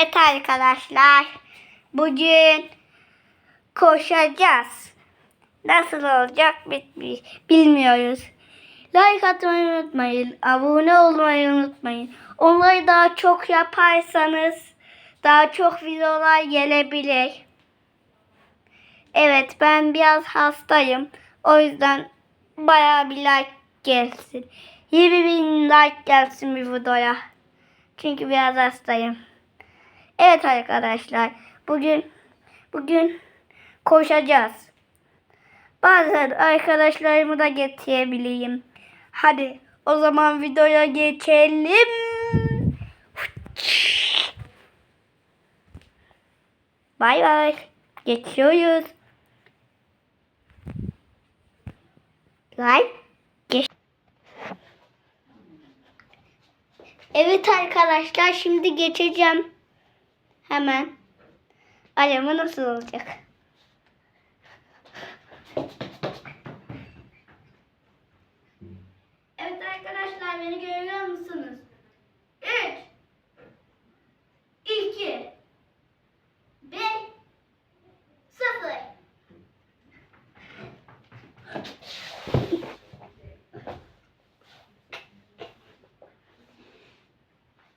Evet arkadaşlar. Bugün koşacağız. Nasıl olacak bi- bilmiyoruz. Like atmayı unutmayın. Abone olmayı unutmayın. Onları daha çok yaparsanız daha çok videolar gelebilir. Evet ben biraz hastayım. O yüzden bayağı bir like gelsin. 20 bin like gelsin bir videoya. Çünkü biraz hastayım. Evet arkadaşlar. Bugün bugün koşacağız. Bazen arkadaşlarımı da getirebileyim. Hadi o zaman videoya geçelim. Bay bay. Geçiyoruz. Like. Geç. Evet arkadaşlar şimdi geçeceğim. Hemen. Acaba nasıl olacak? Evet arkadaşlar beni görüyor musunuz? 3 2 1 0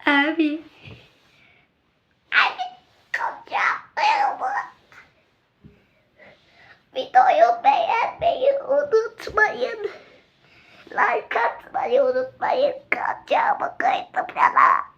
Abi. Abi Videoyu beğenmeyi unutmayın. Like atmayı unutmayın. Kaçacağımı kayıtım yana.